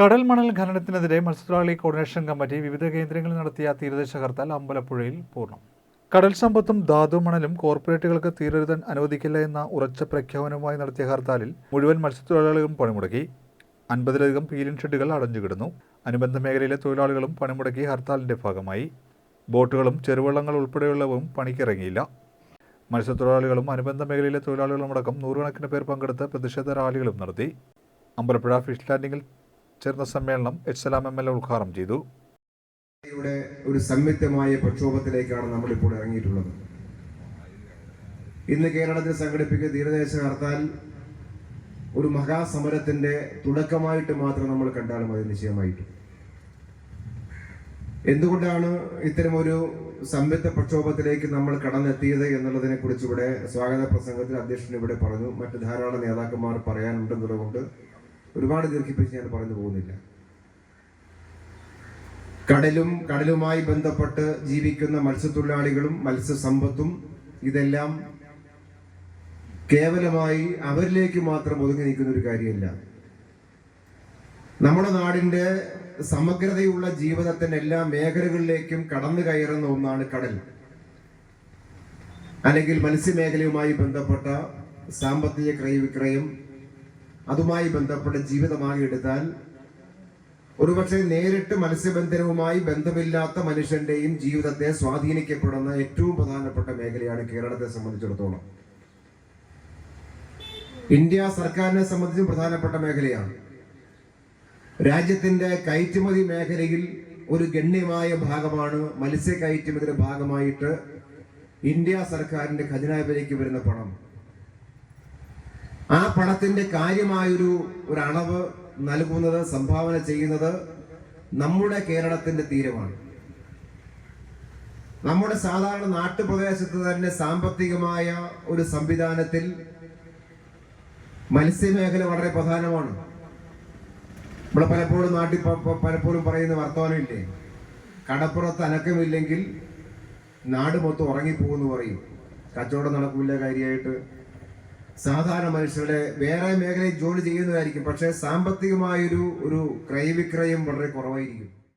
കടൽ മണൽ ഖനനത്തിനെതിരെ മത്സ്യത്തൊഴിലാളി കോർഡിനേഷൻ കമ്മിറ്റി വിവിധ കേന്ദ്രങ്ങളിൽ നടത്തിയ തീരദേശ ഹർത്താൽ അമ്പലപ്പുഴയിൽ പൂർണം. കടൽ സമ്പത്തും ധാതു മണലും കോർപ്പറേറ്റുകൾക്ക് തീരരുതാൻ അനുവദിക്കില്ല എന്ന ഉറച്ച പ്രഖ്യാപനവുമായി നടത്തിയ ഹർത്താലിൽ മുഴുവൻ മത്സ്യത്തൊഴിലാളികളും പണിമുടക്കി. അൻപതിലധികം പീലിൻ ഷെഡുകൾ അടഞ്ഞുകിടന്നു. അനുബന്ധ മേഖലയിലെ തൊഴിലാളികളും പണിമുടക്കി ഹർത്താലിന്റെ ഭാഗമായി. ബോട്ടുകളും ചെറുവള്ളങ്ങൾ ഉൾപ്പെടെയുള്ളവയും പണിക്കിറങ്ങിയില്ല. മത്സ്യത്തൊഴിലാളികളും അനുബന്ധ മേഖലയിലെ തൊഴിലാളികളുമടക്കം നൂറുകണക്കിന് പേർ പങ്കെടുത്ത് പ്രതിഷേധ റാലികളും നടത്തി. അമ്പലപ്പുഴ ഫിഷ് ലാൻഡിംഗിൽ ചേർന്ന സമ്മേളനം H Salam M L A ഉദ്ഘാടനം ചെയ്തു. ഒരു സംയുക്തമായ പ്രക്ഷോഭത്തിലേക്കാണ് നമ്മൾ ഇപ്പോൾ ഇറങ്ങിയിട്ടുള്ളത്. ഇന്ന് കേരളത്തിൽ സംഘടിപ്പിക്കുന്ന തീരദേശ ഹർത്താൽ ഒരു മഹാസമരത്തിന്റെ തുടക്കമായിട്ട് മാത്രം നമ്മൾ കണ്ടാൽ മതി നിശ്ചയമായിട്ടും. എന്തുകൊണ്ടാണ് ഇത്തരമൊരു സംയുക്ത പ്രക്ഷോഭത്തിലേക്ക് നമ്മൾ കടന്നെത്തിയത് എന്നുള്ളതിനെ കുറിച്ച് ഇവിടെ സ്വാഗത പ്രസംഗത്തിൽ അധ്യക്ഷൻ ഇവിടെ പറഞ്ഞു. മറ്റ് ധാരാളം നേതാക്കന്മാർ പറയാനുണ്ടെന്നുള്ളതുകൊണ്ട് ഒരുപാട് ദീർഘിപ്പിച്ച് ഞാൻ പറഞ്ഞു പോകുന്നില്ല. കടലും കടലുമായി ബന്ധപ്പെട്ട് ജീവിക്കുന്ന മത്സ്യത്തൊഴിലാളികളും മത്സ്യസമ്പത്തും ഇതെല്ലാം കേവലമായി അവരിലേക്ക് മാത്രം ഒതുങ്ങി നിൽക്കുന്ന ഒരു കാര്യമല്ല. നമ്മുടെ നാടിന്റെ സമഗ്രതയുള്ള ജീവിതത്തിന്റെ എല്ലാ മേഖലകളിലേക്കും കടന്നു കയറുന്ന ഒന്നാണ് കടൽ. അല്ലെങ്കിൽ മത്സ്യമേഖലയുമായി ബന്ധപ്പെട്ട സാമ്പത്തിക ക്രയവിക്രയം അതുമായി ബന്ധപ്പെട്ട ജീവിതമാകെ എടുത്താൽ ഒരുപക്ഷെ നേരിട്ട് മത്സ്യബന്ധനവുമായി ബന്ധമില്ലാത്ത മനുഷ്യന്റെയും ജീവിതത്തെ സ്വാധീനിക്കപ്പെടുന്ന ഏറ്റവും പ്രധാനപ്പെട്ട മേഖലയാണ് കേരളത്തെ സംബന്ധിച്ചിടത്തോളം. ഇന്ത്യ സർക്കാരിനെ സംബന്ധിച്ചും പ്രധാനപ്പെട്ട മേഖലയാണ്. രാജ്യത്തിന്റെ കയറ്റുമതി മേഖലയിൽ ഒരു ഗണ്യമായ ഭാഗമാണ് മത്സ്യ കയറ്റുമതിയുടെ ഭാഗമായിട്ട് ഇന്ത്യ സർക്കാരിന്റെ ഖജനാവിലേക്ക് വരുന്ന പണം. ആ പണത്തിന്റെ കാര്യമായൊരു ഒരു അളവ് നൽകുന്നത് സംഭാവന ചെയ്യുന്നത് നമ്മുടെ കേരളത്തിന്റെ തീരമാണ്. നമ്മുടെ സാധാരണ നാട്ടുപ്രദേശത്ത് തന്നെ സാമ്പത്തികമായ ഒരു സംവിധാനത്തിൽ മത്സ്യമേഖല വളരെ പ്രധാനമാണ്. ഇവിടെ പലപ്പോഴും നാട്ടിൽ പലപ്പോഴും പറയുന്ന വർത്തമാനമില്ലേ? കടപ്പുറത്ത് അനക്കമില്ലെങ്കിൽ നാട് മൊത്തം ഉറങ്ങിപ്പോകുന്നു പറയും. കച്ചവടം നടക്കില്ല കാര്യമായിട്ട് സാധാരണ മനുഷ്യരുടെ വേറെ മേഖലയിൽ ജോലി ചെയ്യുന്നതായിരിക്കും. പക്ഷേ സാമ്പത്തികമായൊരു ഒരു ക്രയവിക്രയം വളരെ കുറവായിരിക്കും.